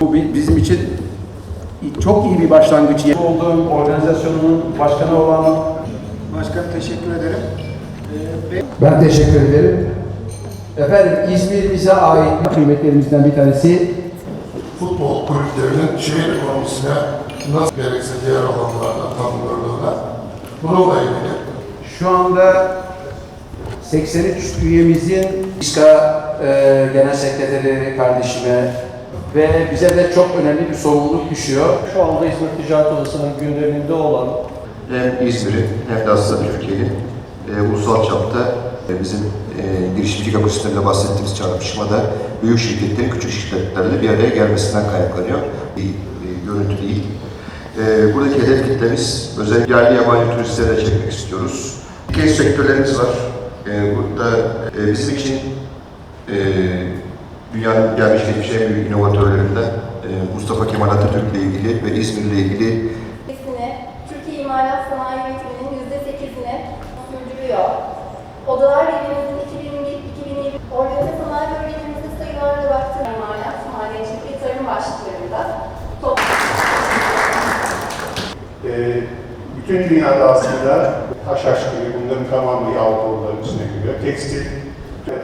Bu bi- bizim için çok iyi bir başlangıç. Olduğum organizasyonun başkanı olan Başkanım teşekkür ederim. Ee, Ben teşekkür ederim. Efendim İzmir bize ait kıymetlerimizden bir tanesi futbol kulüplerinin şehir ekonomisine nasıl gerekse diğer alanlarda tanınırlığına bununla ilgili Şu anda 83 üyemizin İSKA e, Genel Sekreteri kardeşime ve bize de çok önemli bir sorumluluk düşüyor. Şu anda İzmir Ticaret Odası'nın gündeminde olan hem İzmir'in hem de aslında Türkiye'nin e, ulusal çapta e, bizim e, girişimcilik ekosisteminde bahsettiğimiz çarpışmada büyük şirketlerin küçük şirketlerle bir araya gelmesinden kaynaklanıyor. Bir e, görüntü değil. E, buradaki hedef kitlemiz özellikle yerli yabancı turistleri de çekmek istiyoruz. İki sektörlerimiz var. E, burada e, bizim için e, dünyanın gelmiş geçmiş en büyük inovatörlerinden e, Mustafa Kemal Atatürk ile ilgili ve İzmir ile ilgili Türkiye İmalat Sanayi Üretimi'nin %8'ine sürdürüyor. Odalar Birliğimizin 2001-2020 organize sanayi bölgelerimizde sayılarla baktığında imalat, madencilik ve tarım başlıklarında top Ee, bütün dünyada aslında haşhaş gibi bunların tamamı boruların içine giriyor. Tekstil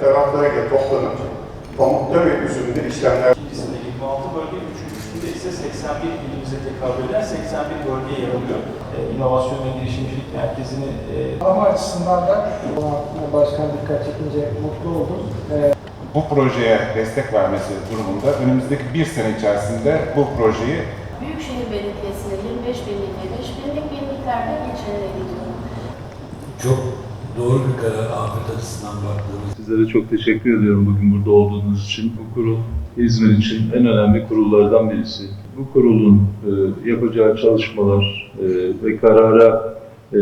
taraflarıyla toplanıp pamukta ve üzümde işlemler İkincisinde 26 bölge, üçüncüsünde ise 81 ilimize tekabül eden 81 bölge yer alıyor. Ee, İnovasyon ve girişimcilik merkezini e, ama açısından da başkan dikkat çekince mutlu oldum. bu projeye destek vermesi durumunda önümüzdeki bir sene içerisinde bu projeyi Büyükşehir Belediyesi'ne 25 binlik 5 binlik binliklerde ilçelere gidiyor. Çok doğru bir karar afet açısından baktığımız Sizlere çok teşekkür ediyorum bugün burada olduğunuz için. Bu kurul İzmir için en önemli kurullardan birisi. Bu kurulun e, yapacağı çalışmalar e, ve karara e,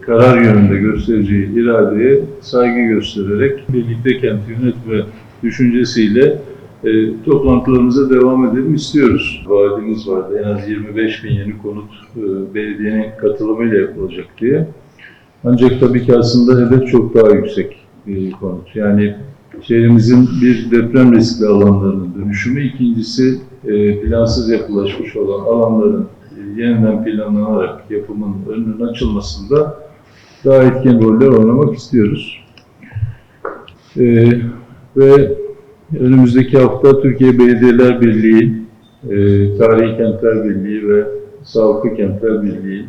karar yönünde göstereceği iradeye saygı göstererek birlikte kenti yönetme düşüncesiyle e, toplantılarımıza devam edelim istiyoruz. Vaadimiz vardı en az 25 bin yeni konut e, belediyenin katılımıyla yapılacak diye. Ancak tabii ki aslında hedef çok daha yüksek bir konut. Yani şehrimizin bir deprem riskli alanlarının dönüşümü, ikincisi e, plansız yapılaşmış olan alanların e, yeniden planlanarak yapımın önünün açılmasında daha etkin roller oynamak istiyoruz. E, ve önümüzdeki hafta Türkiye Belediyeler Birliği, e, Tarihi Kentler Birliği ve Sağlıklı Kentler Birliği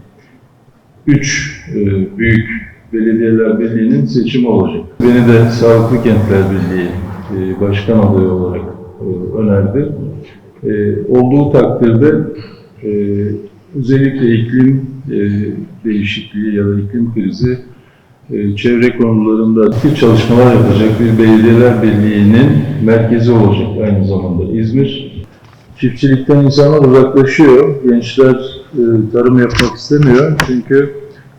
üç e, büyük belediyeler birliğinin seçimi olacak. Beni de Sağlıklı Kentler Birliği e, başkan adayı olarak e, önerdi. Olduğu takdirde özellikle iklim değişikliği ya da iklim krizi çevre konularında aktif çalışmalar yapacak bir belediyeler birliğinin merkezi olacak aynı zamanda İzmir. Çiftçilikten insanlar uzaklaşıyor. Gençler tarım yapmak istemiyor. Çünkü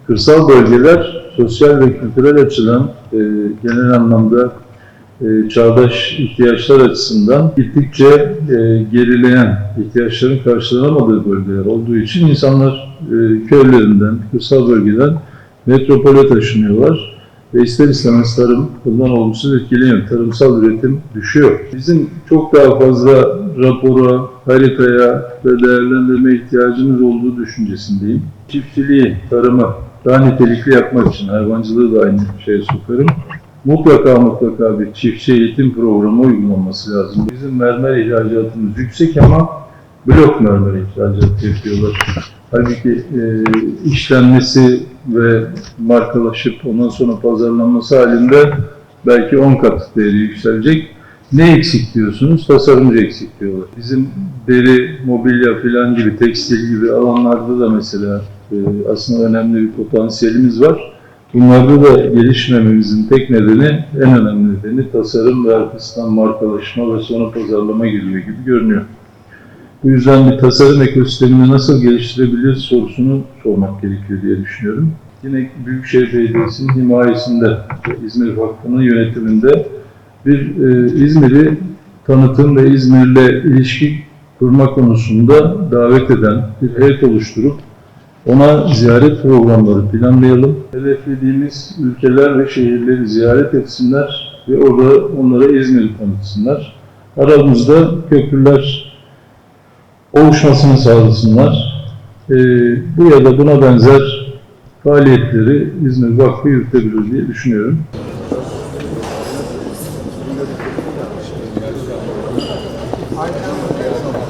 kırsal bölgeler sosyal ve kültürel açıdan e, genel anlamda e, çağdaş ihtiyaçlar açısından gittikçe e, gerileyen, ihtiyaçların karşılanamadığı bölgeler olduğu için insanlar e, köylerinden, kırsal bölgeden metropole taşınıyorlar. Ve ister istemez tarım bundan olumsuz etkileniyor. Tarımsal üretim düşüyor. Bizim çok daha fazla rapora, haritaya ve değerlendirme ihtiyacımız olduğu düşüncesindeyim. Çiftçiliği, tarımı daha nitelikli yapmak için hayvancılığı da aynı şeye sokarım. Mutlaka mutlaka bir çiftçi eğitim programı uygulanması lazım. Bizim mermer ihracatımız yüksek ama blok mermer ihracatı yapıyorlar. Halbuki e, işlenmesi ve markalaşıp ondan sonra pazarlanması halinde belki 10 kat değeri yükselecek. Ne eksik diyorsunuz? Tasarımcı eksik diyorlar. Bizim deri, mobilya falan gibi, tekstil gibi alanlarda da mesela e, aslında önemli bir potansiyelimiz var. Bunlarda da gelişmememizin tek nedeni, en önemli nedeni tasarım ve arkasından markalaşma ve sonra pazarlama geliyor gibi görünüyor. Bu yüzden bir tasarım ekosistemini nasıl geliştirebiliriz sorusunu sormak gerekiyor diye düşünüyorum. Yine Büyükşehir Belediyesi'nin himayesinde, İzmir Vakfı'nın yönetiminde bir e, İzmir'i tanıtım ve İzmir'le ilişki kurma konusunda davet eden bir heyet oluşturup ona ziyaret programları planlayalım. Hedeflediğimiz ülkeler ve şehirleri ziyaret etsinler ve orada onlara İzmir'i tanıtsınlar. Aramızda köprüler oluşmasını sağlasınlar. E, bu ya da buna benzer faaliyetleri İzmir Vakfı yürütebilir diye düşünüyorum.